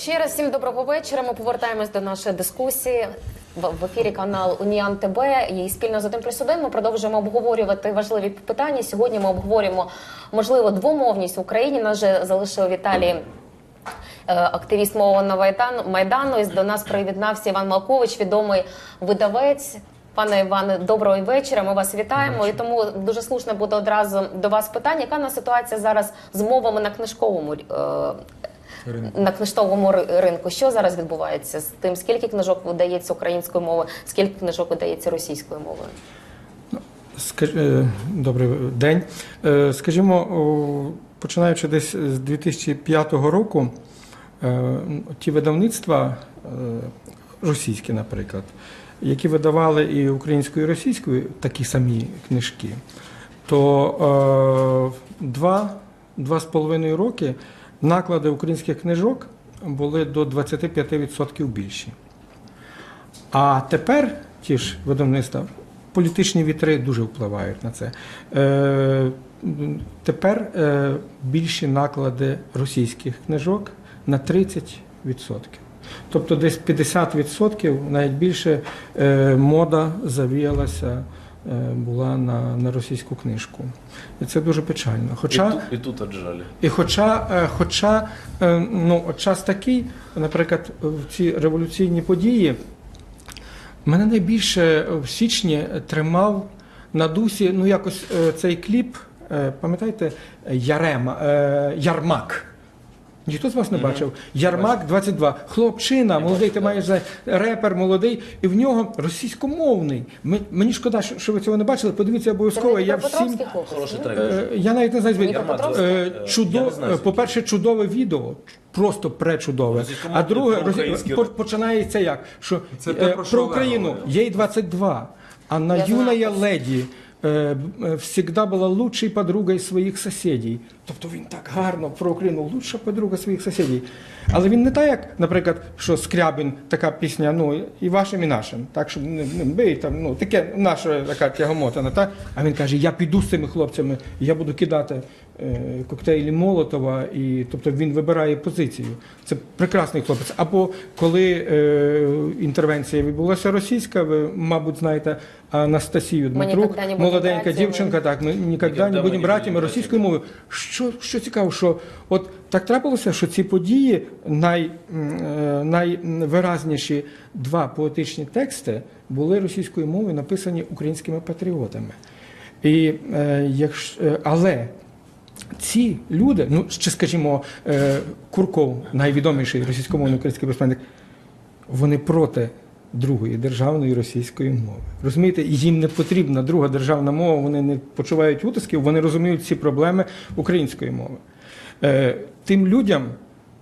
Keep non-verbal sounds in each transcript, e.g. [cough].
Ще раз всім доброго вечора. Ми повертаємось до нашої дискусії. В ефірі канал Уніан ТБ і спільно з один плюс один ми продовжуємо обговорювати важливі питання. Сьогодні ми обговорюємо можливо двомовність в Україні. Нас же залишив в Італії е, активіст мовного майдану майдану. І до нас приєднався Іван Малкович, відомий видавець. Пане Іване, доброго вечора. Ми вас вітаємо. І тому дуже слушне буде одразу до вас питання. Яка на ситуація зараз з мовами на книжковому е, на книжковому ринку? Що зараз відбувається з тим? Скільки книжок видається українською мовою, скільки книжок видається російською мовою? Скаж- е, Добрий день. Е, Скажімо, починаючи десь з 2005 року, е, ті видавництва, російські, наприклад, які видавали і українською, і російською такі самі книжки, то е, два, два з половиною роки наклади українських книжок були до 25% більші. А тепер ті ж видавництва, політичні вітри дуже впливають на це. Е, тепер е, більші наклади російських книжок на 30%. Тобто десь 50%, навіть більше е, мода завіялася, була на, на російську книжку. І це дуже печально. Хоча... І, тут, і тут отжали. І хоча, е, хоча е, ну, час такий, наприклад, в ці революційні події, мене найбільше в січні тримав на дусі ну, якось е, цей кліп, е, пам'ятаєте, Ярема, е, Ярмак. Ніхто з вас не бачив. Ярмак 22. Хлопчина, молодий, ти маєш за- репер молодий, і в нього російськомовний. Ми- Мені шкода, що що ви цього не бачили. Подивіться обов'язково. Я всім Хороший трек. Е, Я навіть не знаю, звідки. Дніпропетровський? Е, Я Чудо, не знаю, звідки. по-перше, чудове відео, просто пречудове. А друге, по- починається як? Що Це е, про що про Олег Україну говорив. їй 22, а на Я юная знаю. леді е, б- е, всегда була лучшою подругою своїх сусідів. Тобто він так гарно про Україну, лучша подруга своїх сусідів. Але він не так, як, наприклад, що Скрябін, така пісня, ну і вашим, і нашим. Так, що не, не бий там, ну таке наша така тягомотана. Так? А він каже: я піду з цими хлопцями, я буду кидати е, коктейлі Молотова, і тобто він вибирає позицію. Це прекрасний хлопець. Або коли е, інтервенція відбулася російська, ви, мабуть, знаєте Анастасію Дмитрук, будемо молоденька дівчинка, так, ми ніколи не будемо ми братями російською мовою. Що, що цікаво, що от так трапилося, що ці події най, е, найвиразніші два поетичні тексти були російською мовою написані українськими патріотами. І, е, е, але ці люди, ну ще скажімо, Курков, найвідоміший російськомовний український письменник, вони проти другої державної російської мови. Розумієте, їм не потрібна друга державна мова, вони не почувають утисків, вони розуміють ці проблеми української мови. Е, Тим людям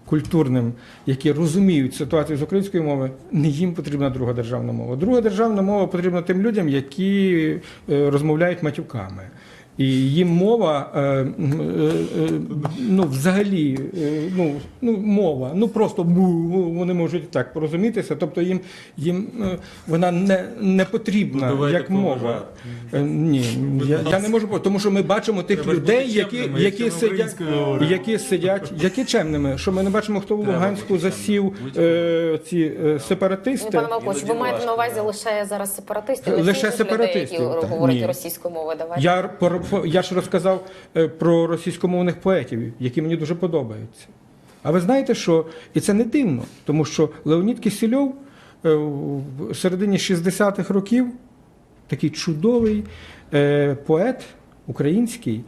культурним, які розуміють ситуацію з української мови, не їм потрібна друга державна мова. Друга державна мова потрібна тим людям, які е, розмовляють матюками. І їм мова, е, е, е, ну, взагалі, е, ну, ну, мова, ну просто бу, вони можуть так порозумітися. Тобто їм, їм е, вона не, не потрібна Ну, як мова. Е, Ні, я, я не можу, тому що ми бачимо тих Треба людей, які, які сидять, які сидять, які чемними, що ми не бачимо, хто в Луганську засів е, ці е, сепаратисти. пане Малкович, ви маєте на увазі лише зараз сепаратистів, Лише всіх людей, сепаратистів, які так. говорять російською мовою. Давайте. Я, я ж розказав е, про російськомовних поетів, які мені дуже подобаються. А ви знаєте, що і це не дивно, тому що Леонід Кисельов е, в середині 60-х років такий чудовий е, поет український,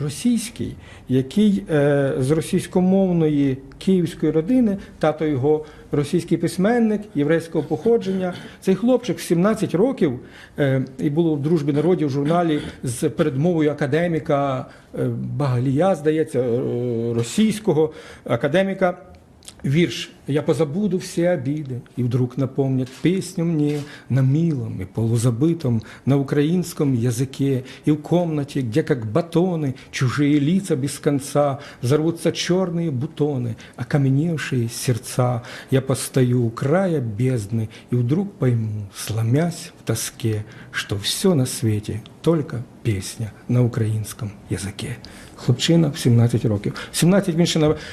російський, який е, з російськомовної київської родини, тато його російський письменник єврейського походження. Цей хлопчик в 17 років е, і було в дружбі народів в журналі з передмовою академіка е, Багалія, здається, е, російського академіка. Вірш «Я позабуду все обиды, и вдруг напомнят песню мне на милом и полузабытом, на украинском языке, и в комнате, где как батоны, чужие лица без конца, взорвутся черные бутоны, окаменевшие сердца. Я постою у края бездны, и вдруг пойму, сломясь в тоске, что все на свете только песня на українському язикі. Хлопчина в 17 років. 17 він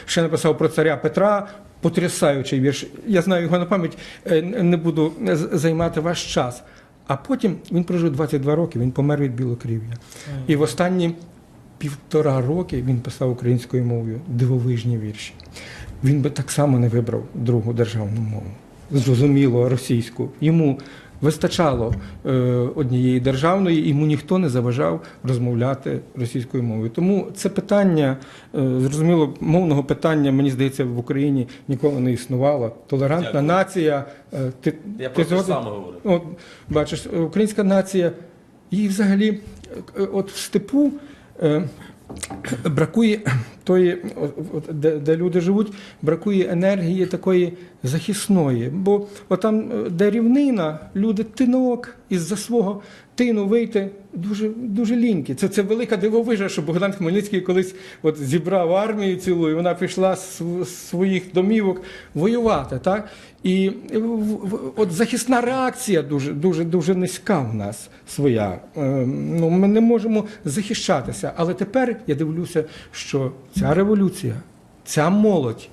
ще, написав про царя Петра, потрясаючий вірш. Я знаю його на пам'ять, е, не буду займати ваш час. А потім він прожив 22 роки, він помер від білокрів'я. І в останні півтора роки він писав українською мовою дивовижні вірші. Він би так само не вибрав другу державну мову. Зрозуміло, російську. Йому вистачало е, однієї державної, йому ніхто не заважав розмовляти російською мовою. Тому це питання, е, зрозуміло, мовного питання, мені здається, в Україні ніколи не існувало. Толерантна Дякую. нація. е, Ти, Я ти про те саме говорю. От бачиш, українська нація, їй взагалі, от в степу бракує тої, де, де люди живуть, бракує енергії такої захисної. Бо там, е, де рівнина, люди тинок із-за свого тину вийти дуже, дуже лінькі. Це, це велика дивовижа, що Богдан Хмельницький колись от зібрав армію цілу, і вона пішла з своїх домівок воювати. Так? І от захисна реакція дуже, дуже, дуже низька в нас своя. Е, Ну, ми не можемо захищатися. Але тепер я дивлюся, що ця революція, ця молодь,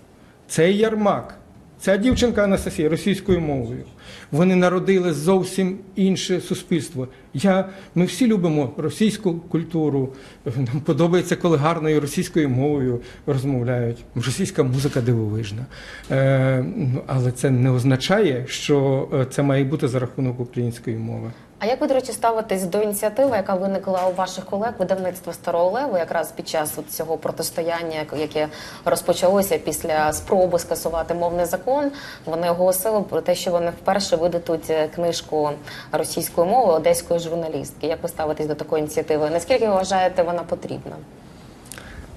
цей ярмак, ця дівчинка Анастасія російською мовою. Вони народили зовсім інше суспільство. Я, ми всі любимо російську культуру. Нам подобається, коли гарною російською мовою розмовляють. Російська музика дивовижна. Е, ну, але це не означає, що е, це має бути за рахунок української мови. А як ви, до речі, ставитесь до ініціативи, яка виникла у ваших колег видавництва Старого Леву, якраз під час от цього протистояння, яке розпочалося після спроби скасувати мовний закон? Вони оголосили про те, що вони вперше видадуть е, книжку російською мовою одеської журналістки. Як ви ставитесь до такої ініціативи? Наскільки ви вважаєте, вона потрібна?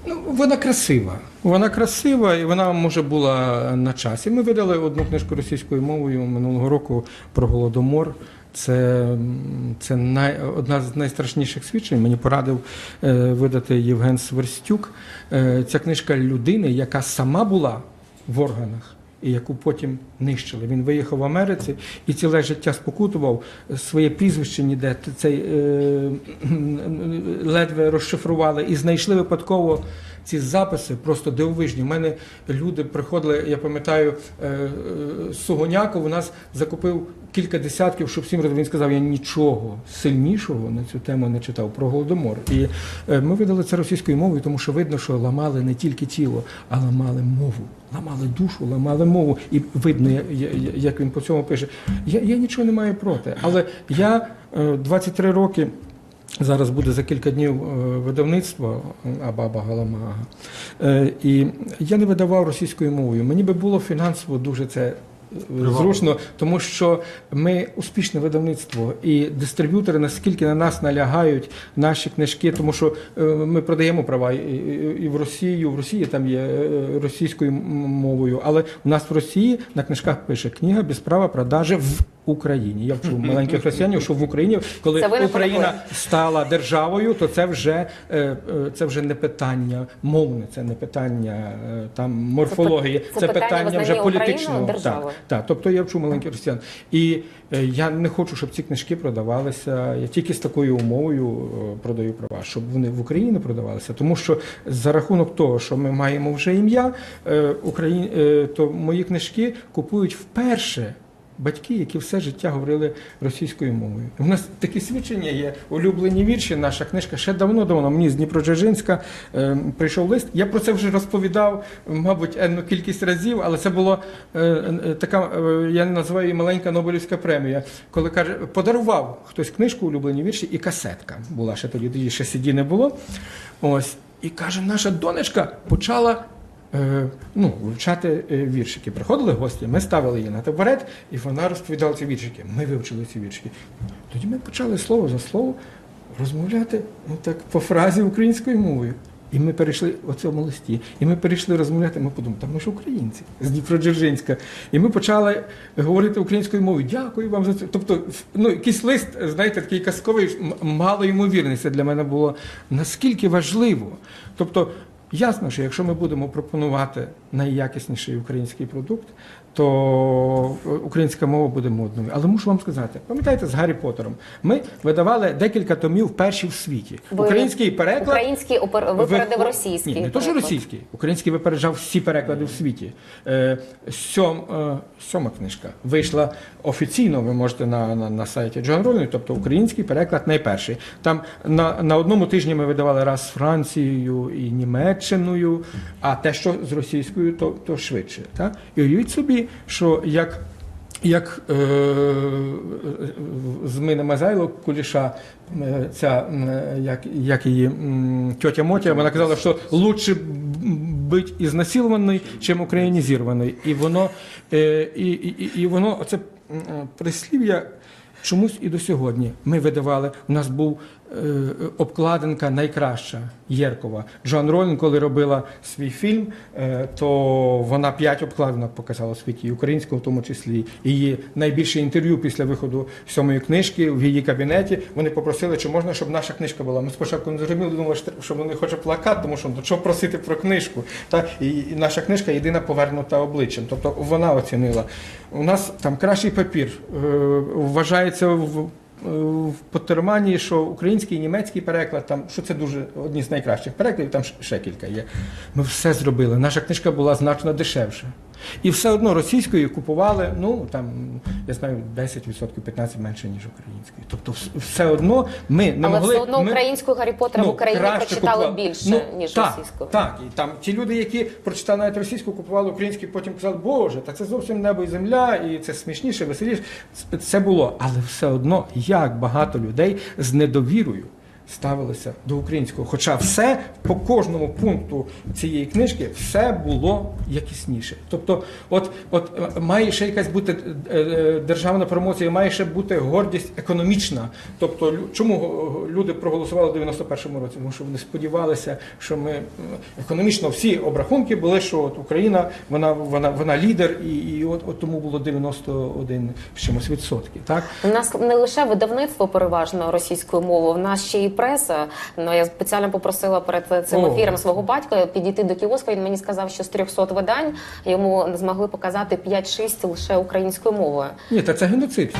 Ну, вона красива. Вона красива і вона може була на часі. Ми видали одну книжку російською мовою минулого року про голодомор. Це, це най, одна з найстрашніших свідчень. Мені порадив е, видати Євген Сверстюк. Е, ця книжка людини, яка сама була в органах. І яку потім нищили. Він виїхав в Америці і ціле життя спокутував своє прізвище ніде цей е, [clears throat] ледве розшифрували і знайшли випадково ці записи просто дивовижні. У мене люди приходили, я пам'ятаю, е, е, Сугоняко у нас закупив кілька десятків, щоб всім Він сказав, я нічого сильнішого на цю тему не читав про голодомор. І е, ми видали це російською мовою, тому що видно, що ламали не тільки тіло, а ламали мову. Ламали душу, ламали мову, і видно, я- як він по цьому пише. Я, я нічого не маю проти, але я е, 23 роки. Зараз буде за кілька днів е, видавництво Абаба Галамага. Е, І я не видавав російською мовою. Мені би було фінансово дуже це. Зручно, тому що ми успішне видавництво, і дистриб'ютори наскільки на нас налягають наші книжки, тому що е, ми продаємо права і, в Росію, в Росії там є е, російською мовою, але у нас в Росії на книжках пише книга без права продажі в Україні. Я вчу маленьких росіянів, що в Україні, коли Україна стала державою, то це вже е, це вже не питання мовне, це не питання там морфології, це це, питання питання вже політичного. Так, так, тобто я вчу маленьких росіян. І е, я не хочу, щоб ці книжки продавалися. Я тільки з такою умовою е, продаю права, щоб вони в Україні продавалися. Тому що за рахунок того, що ми маємо вже ім'я, е, то мої книжки купують вперше. Батьки, які все життя говорили російською мовою. У нас такі свідчення є, улюблені вірші. Наша книжка ще давно-давно. Мені з Дніпродзержинська е, прийшов лист. Я про це вже розповідав, мабуть, енну кількість разів, але це була е, е, така, е, я називаю її маленька Нобелівська премія. Коли каже, подарував хтось книжку, улюблені вірші, і касетка була ще тоді, тоді ще CD не було. Ось. І каже, наша донечка почала ну, вивчати е, віршики. Приходили гості, ми ставили її на табурет, і вона розповідала ці віршики. Ми вивчили ці віршики. Тоді ми почали слово за слово розмовляти ну, так, по фразі українською мовою. І ми перейшли у цьому листі, і ми перейшли розмовляти. Ми подумали, та ми ж українці з Дніпродзержинська. І ми почали говорити українською мовою. Дякую вам за це. Тобто, ну, якийсь лист, знаєте, такий казковий, мало ймовірний. Це для мене було наскільки важливо. Тобто, ясно, що якщо ми будемо пропонувати найякісніший український продукт, то українська мова буде модною. Але мушу вам сказати, пам'ятаєте з Гаррі Поттером? Ми видавали декілька томів перші в світі. Ви- Український переклад Український опер... випередив російський. Ні, не то, що російський. Український випереджав всі переклади в світі. Е, сьом, е, сьома книжка вийшла офіційно, ви можете на, на, на сайті Джон Ролінг, тобто український переклад найперший. Там на, на одному тижні ми видавали раз з Францією і Німеччиною, а те, що з російською, то, то швидше. Так? І уявіть собі, що як як е, з Мини Мазайло Куліша, е, ця, е, як, як її тьотя Мотя, вона казала, що лучше бути ізнасилованою, чим українізованою. І воно, е, і, і, і- воно оце м, е, прислів'я чомусь і до сьогодні. Ми видавали, у нас був обкладинка найкраща Єркова. Джон Ролін, коли робила свій фільм, е, то вона п'ять обкладинок показала в світі, українського в тому числі. Її найбільше інтерв'ю після виходу сьомої книжки в її кабінеті. Вони попросили, чи можна, щоб наша книжка була. Ми спочатку не зрозуміли, думали, що- вони хочуть плакат, тому що ну, що просити про книжку. Та і, і наша книжка єдина повернута обличчям. Тобто вона оцінила. У нас там кращий папір е, вважається в. В Поттермані, що український і німецький переклад, там що це дуже одні з найкращих перекладів, там ще кілька є. Ми все зробили. Наша книжка була значно дешевша. І все одно російською купували, ну там я знаю, 10%, 15% менше, ніж українською. Тобто, все одно ми не Але могли. все одно ми- українську Гаррі Поттера в ну, Україні краще прочитали купували. більше, Ну, ніж так, російську. Так, і там ті люди, які прочитали навіть російську, купували українську, потім казали, Боже, та це зовсім небо і земля, і це смішніше, веселіше. Це було. Але все одно, як багато людей з недовірою ставилися до українського. Хоча все по кожному пункту цієї книжки все було якісніше. Тобто, от, от має ще якась бути е, е, державна промоція, має ще бути гордість економічна. Тобто, чому е, люди проголосували в 91-му році? Тому що вони сподівалися, що ми економічно всі обрахунки були, що от Україна вона, вона, вона лідер, і, і от, от тому було 91 з чимось відсотків. Так? У нас не лише видавництво переважно російською мовою, в нас ще і преса. Ну я спеціально попросила перед цим ефіром свого батька підійти до кіоску. Він мені сказав, що з 300 видань йому змогли показати 5-6 лише українською мовою. Ні, та це геноцид.